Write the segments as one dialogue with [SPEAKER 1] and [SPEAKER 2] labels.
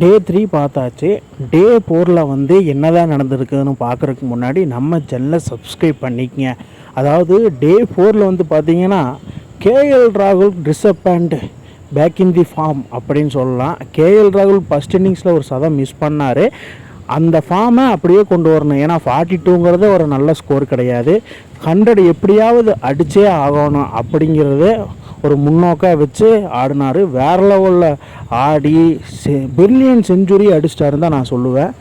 [SPEAKER 1] Day three பார்த்தாச்சு. டே ஃபோரில் வந்து என்னதான் நடந்திருக்குதுன்னு பார்க்குறதுக்கு முன்னாடி நம்ம சேனலை சப்ஸ்கிரைப் பண்ணிக்கங்க. அதாவது டே ஃபோரில் வந்து பார்த்தீங்கன்னா கேஎல் ராகுல் டிசப்பாண்ட் பேக் இன் தி ஃபார்ம் அப்படின்னு சொல்லலாம். கேஎல் ராகுல் ஃபஸ்ட் இன்னிங்ஸில் ஒரு சதம் மிஸ் பண்ணார். அந்த ஃபார்மை அப்படியே கொண்டு வரணும். ஏன்னா ஃபார்ட்டி டூங்கிறது ஒரு நல்ல ஸ்கோர் கிடையாது. ஹண்ட்ரட் எப்படியாவது அடித்தே ஆகணும் அப்படிங்கிறது ஒரு முன்னோக்காக வச்சு ஆடினார். வேற லெவலில் ஆடி செ பிரில்லியன் செஞ்சுரி அடிச்சிட்டாருன்னு தான் நான் சொல்லுவேன்.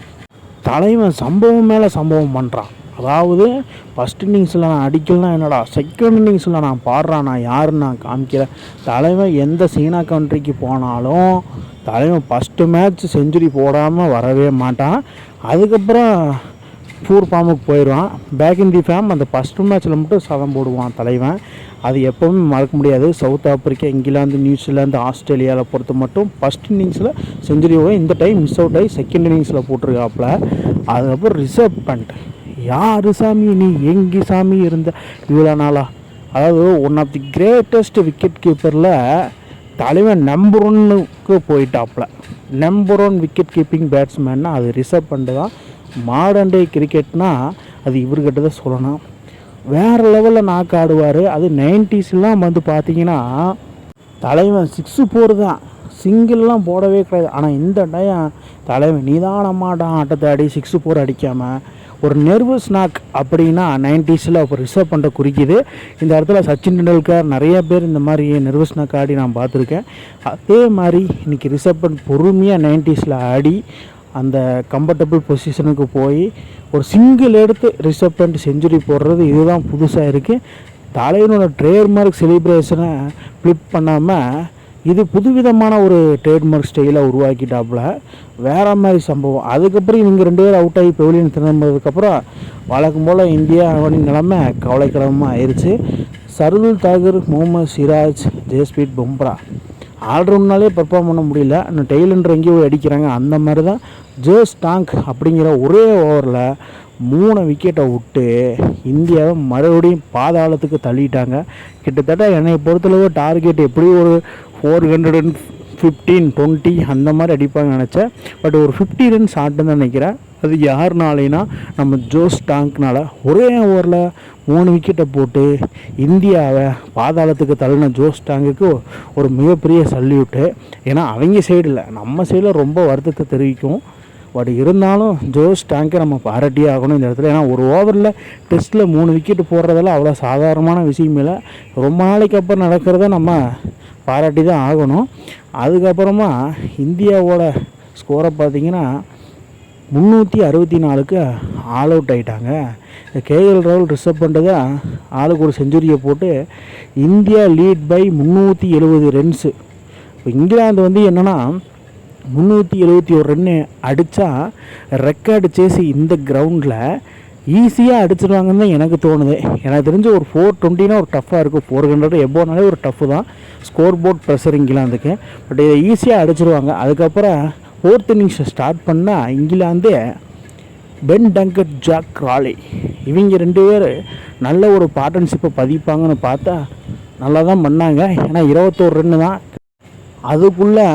[SPEAKER 1] தலைவன் சம்பவம் மேலே சம்பவம் பண்ணுறான் அதாவது ஃபஸ்ட் இன்னிங்ஸில் நான் அடிக்கலாம் என்னடா செகண்ட் இன்னிங்ஸில் நான் பாடுறான் நான் யாருன்னு நான் காமிக்கிறேன் தலைவன் எந்த சீனா கண்ட்ரிக்கு போனாலும் தலைவன் ஃபஸ்ட்டு மேட்ச் செஞ்சுரி போடாமல் வரவே மாட்டான். அதுக்கப்புறம் ஃபோர் ஃபார்முக்கு போயிடுவான். பேக் இன் தி ஃபேம் அந்த ஃபஸ்ட்டு மேட்ச்சில் மட்டும் சதம் போடுவான் தலைவன். அது எப்போவுமே மறக்க முடியாது. சவுத் ஆப்பிரிக்கா இங்கிலாந்து நியூசிலாந்து ஆஸ்திரேலியாவில் பொறுத்த மட்டும் ஃபஸ்ட் இன்னிங்ஸில் செஞ்சுரியோட இந்த டைம் மிஸ் அவுட் ஆகி செகண்ட் இன்னிங்ஸில் போட்டிருக்காப்புல. அதுக்கப்புறம் ரிசர்வ் பண்ணிட்டு யார் சாமி நீ? எங்கே சாமி இருந்த? இவ்வளோ நாளா? அதாவது one of the greatest wicket கீப்பரில் தலைவன் நம்பர் ஒன்னுக்கு போயிட்டாப்புல. நம்பர் ஒன் விக்கெட் கீப்பிங் பேட்ஸ்மேன்னா அது ரிசர்வ் பண்ணிட்டு தான். மாடர்ன் டே கிரிக்கெட்னா அது இவர்கிட்ட தான் சொல்லணும். வேறு லெவலில் நாக்கு ஆடுவார். அது நைன்டிஸ்லாம் வந்து பார்த்தீங்கன்னா தலைவன் சிக்ஸு போர் தான் சிங்கிள்லாம் போடவே கிடையாது. ஆனால் இந்த டைம் தலைவன் நிதானமாட்டான். ஆட்டத்தை ஆடி சிக்ஸு போர் அடிக்காமல் ஒரு நெர்வஸ் நாக் அப்படின்னா நைன்டிஸில் இப்போ ரிசர்வ் பண்ணுற குறிக்குது. இந்த இடத்துல சச்சின் டெண்டுல்கர் நிறைய பேர் இந்த மாதிரி நெர்வஸ் நாக் ஆடி நான் பார்த்துருக்கேன். அதே மாதிரி இன்றைக்கி ரிசர்வ் பண்ண பொறுமையாக நைன்டிஸில் ஆடி அந்த கம்ஃபர்டபுள் பொசிஷனுக்கு போய் ஒரு சிங்கிள் எடுத்து ரிசப்டன்ட் செஞ்சுரி போடுறது இதுதான் புதுசாக இருக்குது தலைவனோட ட்ரேட்மார்க் செலிப்ரேஷனை ஃப்ளிப் பண்ணாமல் இது புதுவிதமான ஒரு ட்ரேட்மார்க் ஸ்டைலை உருவாக்கிட்டாப்புல. வேற மாதிரி சம்பவம். அதுக்கப்புறம் இவங்க ரெண்டு பேரும் அவுட் ஆகி பெவிலியன் திரும்பினதுக்கப்புறம் வழக்கம் போல் இந்தியா அவனின் நிலமை கவலைக்கிடமாக ஆயிடுச்சு சர்துல் தாகூர் முகமது சிராஜ் ஜெயஸ்பீட் பும்ரா. ஆல்ரவுண்ட்னாலே பெர்ஃபார்ம் பண்ண முடியல. இன்னும் டெய்லண்டர் எங்கேயோ அடிக்கிறாங்க. அந்த மாதிரி தான் ஜோஸ் டாங்க் அப்படிங்கிற ஒரே ஓவரில் மூணு விக்கெட்டை விட்டு இந்தியாவை மறுபடியும் பாதாளத்துக்கு தள்ளிட்டாங்க. கிட்டத்தட்ட என்னை பொறுத்தளவு டார்கெட் எப்படி ஒரு four hundred and fifteen twenty அந்த மாதிரி அடிப்பாங்க நினச்சேன். பட் ஒரு ஃபிஃப்டி ரன்ஸ் ஆட்டுன்னு நினைக்கிறேன். அது யாருனாலேனா நம்ம ஜோஸ் டாங்க்னால் ஒரே ஓவரில் மூணு விக்கெட்டை போட்டு இந்தியாவை பாதாளத்துக்கு தள்ளின ஜோஸ் டாங்குக்கு ஒரு மிகப்பெரிய சல்யூட்டு ஏன்னா அவங்க சைடில் நம்ம சைடில் ரொம்ப வருத்தத்தை தெரிவிக்கும். பட் இருந்தாலும் ஜோஸ் டேங்கை நம்ம பாராட்டியே ஆகணும் இந்த இடத்துல. ஏன்னா ஒரு ஓவரில் டெஸ்ட்டில் மூணு விக்கெட் போடுறதெல்லாம் அவ்வளோ சாதாரணமான விஷயம் இல்லை. ரொம்ப நாளைக்கு அப்புறம் நடக்கிறத நம்ம பாராட்டி தான் ஆகணும். அதுக்கப்புறமா இந்தியாவோட ஸ்கோரை பார்த்தீங்கன்னா முந்நூற்றி அறுபத்தி நாலுக்கு ஆல் அவுட் ஆகிட்டாங்க கேஎல் ராகுல் ரிசர்வ் பண்ணுறத ஆளுக்கு ஒரு செஞ்சுரியை போட்டு இந்தியா லீட் பை முந்நூற்றி எழுபது ரன்ஸு இப்போ இங்கிலாந்து வந்து என்னென்னா முந்நூற்றி எழுபத்தி ஒரு ரன்னு அடித்தா ரெக்கார்டு சேசி இந்த கிரவுண்டில் ஈஸியாக அடிச்சிடுவாங்கன்னு தான் எனக்கு தோணுது. எனக்கு தெரிஞ்சு ஒரு ஃபோர் டுவெண்ட்டினா ஒரு டஃப்பாக இருக்கும். ஃபோர் ஹண்ட்ரட் எபோனாலே ஒரு டஃப்பு தான். ஸ்கோர் போர்ட் ப்ரெஷர் இங்கிலாந்துக்கு பட் இதை ஈஸியாக அடிச்சிருவாங்க. அதுக்கப்புறம் ஃபோர்த் இன்னிங்ஸை ஸ்டார்ட் பண்ணால் England Ben Duckett Zak Crawley இவங்க ரெண்டு பேர் நல்ல ஒரு பார்ட்னர்ஷிப்பை பதிப்பாங்கன்னு பார்த்தா நல்லா தான் பண்ணாங்க. ஏன்னா இருபத்தோரு ரன்னு தான். அதுக்குள்ளே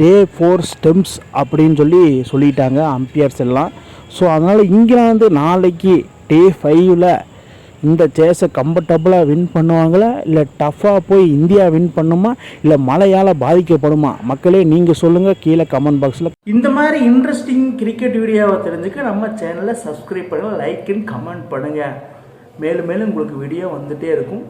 [SPEAKER 1] டே ஃபோர் ஸ்டெம்ஸ் அப்படின்னு சொல்லி சொல்லிட்டாங்க அம்பியர்ஸ் எல்லாம். ஸோ அதனால் இங்கிலாந்து நாளைக்கு டே ஃபைவ்ல இந்த சேஸை கம்ஃபர்டபுளாக வின் பண்ணுவாங்களா? இல்லை டஃப்பாக போய் இந்தியா வின் பண்ணுமா? இல்லை மழையால் பாதிக்கப்படுமா? மக்களே நீங்கள் சொல்லுங்கள் கீழே கமெண்ட் பாக்ஸில் இந்த மாதிரி இன்ட்ரெஸ்டிங் கிரிக்கெட் வீடியோவை தெரிஞ்சுக்க நம்ம சேனலை சப்ஸ்கிரைப் பண்ணுங்கள் லைக் அண்ட் கமெண்ட் பண்ணுங்கள் மேலும் மேலும் உங்களுக்கு வீடியோ வந்துகிட்டே இருக்கும்.